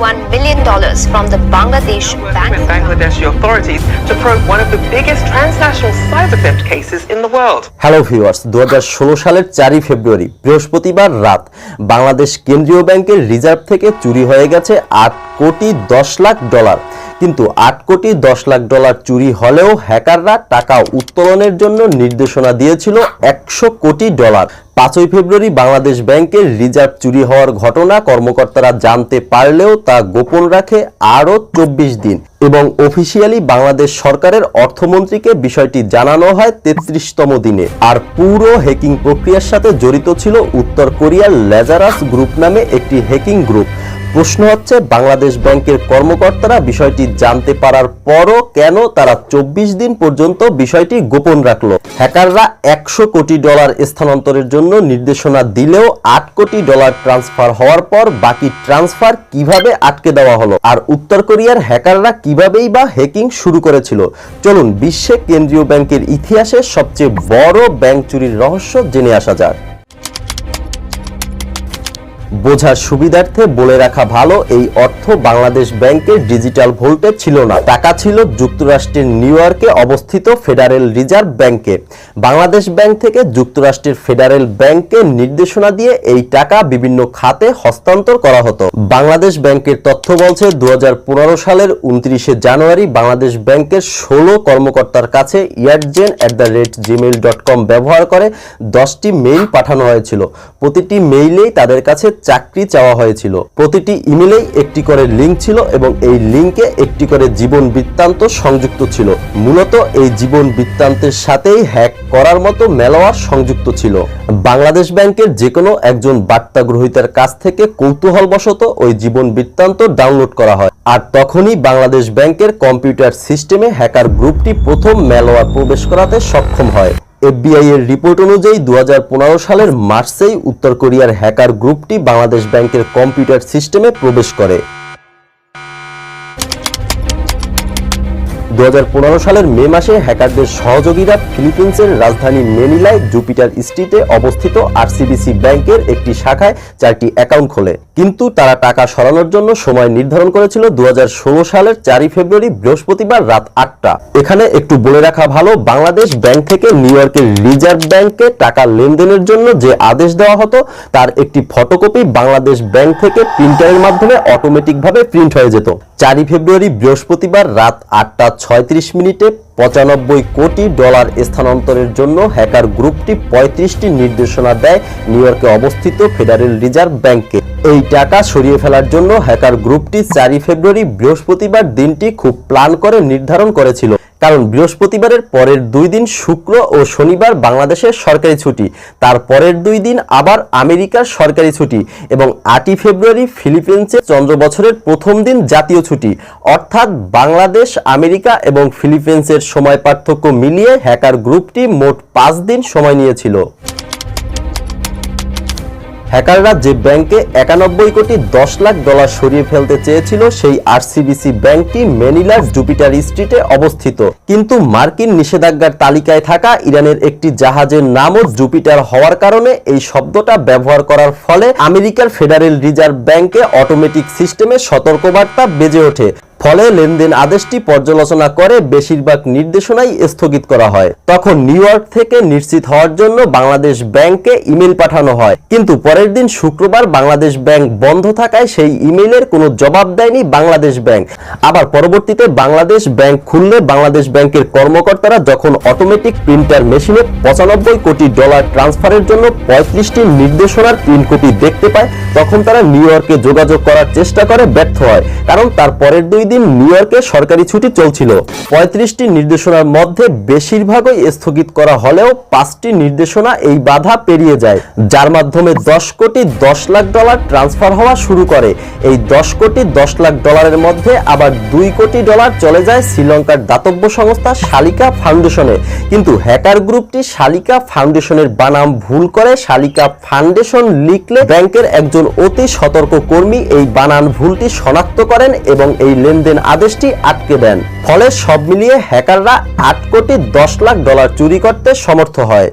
$1 million from the Bangladesh bank. with Bangladeshi authorities to probe one of the biggest transnational cyber theft cases in the world. Hello viewers দু সালের চারই ফেব্রুয়ারি বৃহস্পতিবার রাত বাংলাদেশ কেন্দ্রীয় ব্যাংকের reserve থেকে চুরি হয়ে গেছে আট কোটি দশ লাখ ডলার কিন্তু আট কোটি দশ লাখ ডলার চুরি হলেও হ্যাকাররা টাকা উত্তোলনের জন্য নির্দেশনা দিয়েছিল একশো কোটি ডলার পাঁচই ফেব্রুয়ারি বাংলাদেশ ব্যাংকের রিজার্ভ চুরি হওয়ার ঘটনা কর্মকর্তারা জানতে পারলেও তা গোপন রাখে আরও চব্বিশ দিন। এবং অফিসিয়ালি বাংলাদেশ সরকারের অর্থমন্ত্রীকে বিষয়টি জানানো হয় তেত্রিশতম দিনে। আর পুরো হ্যাকিং প্রক্রিয়ার সাথে জড়িত ছিল উত্তর কোরিয়ার লেজারাস গ্রুপ নামে একটি হ্যাকিং গ্রুপ। প্রশ্ন হচ্ছে, বাংলাদেশ ব্যাংকের কর্মকর্তারা বিষয়টি জানতে পারার পরও কেন তারা চব্বিশ দিন পর্যন্ত বিষয়টি গোপন রাখল? হ্যাকাররা একশো কোটি ডলার স্থানান্তরের জন্য নির্দেশনা দিলেও আট কোটি ডলার ট্রান্সফার হওয়ার পর বাকি ট্রান্সফার কীভাবে আটকে দেওয়া হলো? আর উত্তর কোরিয়ার হ্যাকাররা কিভাবেই বা হ্যাকিং শুরু করেছিল? চলুন, বিশ্বে কেন্দ্রীয় ব্যাংকের ইতিহাসে সবচেয়ে বড় ব্যাংক চুরির রহস্য জেনে আসা যাক। বোঝার সুবিধার্থে বলে রাখা ভালো, এই অর্থ বাংলাদেশ ব্যাংকের ডিজিটাল ভোল্টে ছিল না। টাকা ছিল যুক্তরাষ্ট্রের নিউ ইয়র্কে অবস্থিত ফেডারেল রিজার্ভ ব্যাংকে। বাংলাদেশ ব্যাংক থেকে যুক্তরাষ্ট্রের ফেডারেল ব্যাংকে নির্দেশনা দিয়ে এই টাকা বিভিন্ন খাতে হস্তান্তর করা হতো। বাংলাদেশ ব্যাংকের তথ্য বলছে দু হাজার পনেরো সালের উনত্রিশে জানুয়ারি বাংলাদেশ ব্যাংকের ষোলো কর্মকর্তার কাছে ইয়ারজেন at the rate Gmail dot com ব্যবহার করে দশটি মেইল পাঠানো হয়েছিল। প্রতিটি মেইলেই তাদের কাছে চাকরি চাওয়া হয়েছিল। প্রতিটি ইমেলেই একটি করে লিঙ্ক ছিল এবং এই লিঙ্কে একটি করে জীবন বৃত্তান্ত সংযুক্ত ছিল। মূলত এই জীবন বৃত্তান্তের সাথেই হ্যাক করার মতো মেলোয়ার সংযুক্ত ছিল। বাংলাদেশ ব্যাংকের যে কোনো একজন বার্তা গ্রহীতার কাছ থেকে কৌতূহলবশত ওই জীবন বৃত্তান্ত ডাউনলোড করা হয়। আর তখনই বাংলাদেশ ব্যাংকের কম্পিউটার সিস্টেমে হ্যাকার গ্রুপটি প্রথম মেলোয়ার প্রবেশ করাতে সক্ষম হয়। এফবিআই এর রিপোর্ট অনুযায়ী দু হাজার পনেরো সালের মার্চেই উত্তর কোরিয়ার হ্যাকার গ্রুপটি বাংলাদেশ ব্যাংকের কম্পিউটার সিস্টেমে প্রবেশ করে। দুহাজার পনেরো সালের মে মাসে হ্যাকারদের সহযোগীরা ফিলিপিন্সের রাজধানী মেনিলায় জুপিটার স্ট্রিটে অবস্থিত আরসিবিসি ব্যাংকের একটি শাখায় চারটি অ্যাকাউন্ট খোলে। কিন্তু তারা টাকা সরানোর জন্য সময় নির্ধারণ করেছিল দু হাজার ষোলো সালের চারই ফেব্রুয়ারি বৃহস্পতিবার রাত আটটা। এখানে একটু বলে রাখা ভালো, বাংলাদেশ ব্যাংক থেকে নিউ ইয়র্কের রিজার্ভ ব্যাংকে টাকা লেনদেনের জন্য যে আদেশ দেওয়া হতো, তার একটি ফটোকপি বাংলাদেশ ব্যাংক থেকে প্রিন্টারের মাধ্যমে অটোমেটিকভাবে প্রিন্ট হয়ে যেত। চারই ফেব্রুয়ারি বৃহস্পতিবার রাত আটটা ছয়ত্রিশ মিনিটে পঁচানব্বই কোটি ডলার স্থানান্তরের জন্য হ্যাকার গ্রুপটি পঁয়ত্রিশটি নির্দেশনা দেয় নিউ ইয়র্কে অবস্থিত ফেডারেল রিজার্ভ ব্যাংকে এই টাকা সরিয়ে ফেলার জন্য হ্যাকার গ্রুপটি চারই ফেব্রুয়ারি বৃহস্পতিবার দিনটি খুব প্ল্যান করে নির্ধারণ করেছিল। কারণ বৃহস্পতিবারের পরের দুই দিন শুক্র ও শনিবার বাংলাদেশের সরকারি ছুটি। তার পরের দুই দিন আবার আমেরিকার সরকারি ছুটি এবং আটই ফেব্রুয়ারি ফিলিপিন্সে চন্দ্র বছরের প্রথম দিন জাতীয় ছুটি। অর্থাৎ বাংলাদেশ, আমেরিকা এবং ফিলিপিন্সের সময় পার্থক্য মিলিয়ে হ্যাকার গ্রুপটি মোট পাঁচ দিন সময় নিয়েছিল। হ্যাকাররা যে ব্যাংকে একানব্বই কোটি দশ লাখ ডলার সরিয়ে ফেলতে চেয়েছিল, সেই আরসিবিসি ব্যাংকটি ম্যানিলার জুপিটার স্ট্রিটে অবস্থিত। কিন্তু মার্কিন নিষেধাজ্ঞার তালিকায় থাকা ইরানের একটি জাহাজের নামও জুপিটার হওয়ার কারণে এই শব্দটা ব্যবহার করার ফলে আমেরিকার ফেডারেল রিজার্ভ ব্যাংকে অটোমেটিক সিস্টেমে সতর্কবার্তা বেজে ওঠে। ফলে লেনদেন আদেশটি পর্যালোচনা করে বেশিরভাগ নির্দেশনাই স্থগিত করা হয়। তখন নিউ ইয়র্ক থেকে নিশ্চিত হওয়ার জন্য বাংলাদেশ ব্যাংকে ইমেল পাঠানো হয়। কিন্তু পরের দিন শুক্রবার বাংলাদেশ ব্যাংক বন্ধ থাকায় সেই ইমেলের কোনো জবাব দেয়নি বাংলাদেশ ব্যাংক। আবার পরবর্তীতে বাংলাদেশ ব্যাংক খুললে বাংলাদেশ ব্যাংকের কর্মকর্তারা যখন অটোমেটিক প্রিন্টার মেশিনে পঁচানব্বই কোটি ডলার ট্রান্সফারের জন্য পঁয়ত্রিশটি নির্দেশনার প্রিন্ট কপি দেখতে পায়, তখন তারা নিউ ইয়র্কে যোগাযোগ করার চেষ্টা করে, ব্যর্থ হয়। কারণ তার পরের দুই দিন নিউ ইয়র্কে সরকারি ছুটি চলছিল। পঁয়ত্রিশটি নির্দেশনার মধ্যে বেশিরভাগই স্থগিত করা হলেও পাঁচটি নির্দেশনা এই বাধা পেরিয়ে যায়, যার মাধ্যমে দশ কোটি দশ লাখ ডলার ট্রান্সফার হওয়া শুরু করে। এই দশ কোটি দশ লাখ ডলারের মধ্যে আবার দুই কোটি ডলার চলে যায় শ্রীলঙ্কার দাতব্য সংস্থা শালিকা ফাউন্ডেশনে। কিন্তু হ্যাকার গ্রুপটি শালিকা ফাউন্ডেশনের বানাম ভুল করে শালিকা ফাউন্ডেশন লিখলে ব্যাংকের একজন অতি সতর্ক কর্মী এই বানান ভুলটি শনাক্ত করেন এবং এই লেনদেন আদেশটি আটকে দেন। ফলে সব মিলিয়ে হ্যাকাররা আট কোটি দশ লাখ ডলার চুরি করতে সমর্থ হয়।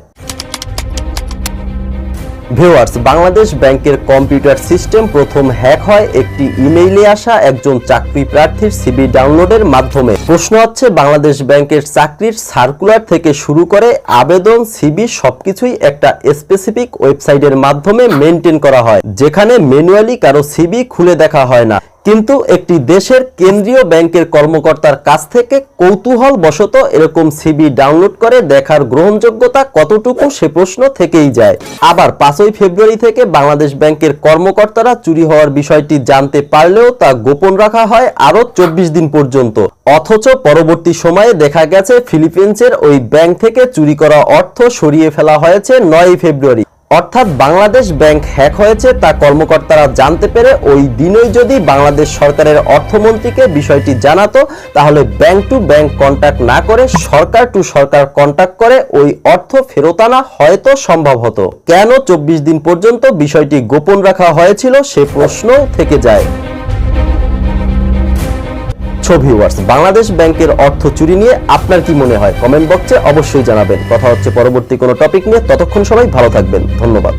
ভিউয়ার্স, বাংলাদেশ ব্যাংকের কম্পিউটার সিস্টেম প্রথম হ্যাক হয় একটি ইমেইলে আসা একজন চাকরি প্রার্থীর সিবি ডাউনলোডের মাধ্যমে। প্রশ্ন হচ্ছে, বাংলাদেশ ব্যাংকের চাকরির সার্কুলার থেকে শুরু করে আবেদন সিবি সবকিছুই একটা স্পেসিফিক ওয়েবসাইটের মাধ্যমে মেনটেন করা হয়, যেখানে ম্যানুয়ালি কারও সিবি খুলে দেখা হয় না। কিন্তু একটি দেশের কেন্দ্রীয় ব্যাংকের কর্মকর্তার কাছ থেকে কৌতূহল বশত এরকম সিবি ডাউনলোড করে দেখার গ্রহণযোগ্যতা কতটুকু সে প্রশ্ন থেকেই যায়। আবার পাঁচই ফেব্রুয়ারি থেকে বাংলাদেশ ব্যাংকের কর্মকর্তারা চুরি হওয়ার বিষয়টি জানতে পারলেও তা গোপন রাখা হয় আরও চব্বিশ দিন পর্যন্ত। অথচ পরবর্তী সময়ে দেখা গেছে ফিলিপিন্সের ওই ব্যাংক থেকে চুরি করা অর্থ সরিয়ে ফেলা হয়েছে নয় ফেব্রুয়ারি। অর্থাৎ বাংলাদেশ ব্যাংক হ্যাক হয়েছে, তা কর্মকর্তারা জানতে পেরে ওই দিনই যদি বাংলাদেশ সরকারের অর্থমন্ত্রীকে বিষয়টি জানাতো, তাহলে ব্যাংক টু ব্যাংক কন্ট্যাক্ট না করে, সরকার টু সরকার কন্ট্যাক্ট করে ওই অর্থ ফেরত আনা হয়তো সম্ভব হতো। কেন চব্বিশ দিন পর্যন্ত বিষয়টি গোপন রাখা হয়েছিল, সে প্রশ্ন থেকে যায়। ছবি ভিউয়ার্স বাংলাদেশ ব্যাংকের অর্থ চুরি নিয়ে আপনার কি মনে হয়? কমেন্ট বক্সে অবশ্যই জানাবেন। কথা হচ্ছে পরবর্তী কোনো টপিক নিয়ে। ততক্ষণ সবাই ভালো থাকবেন। ধন্যবাদ।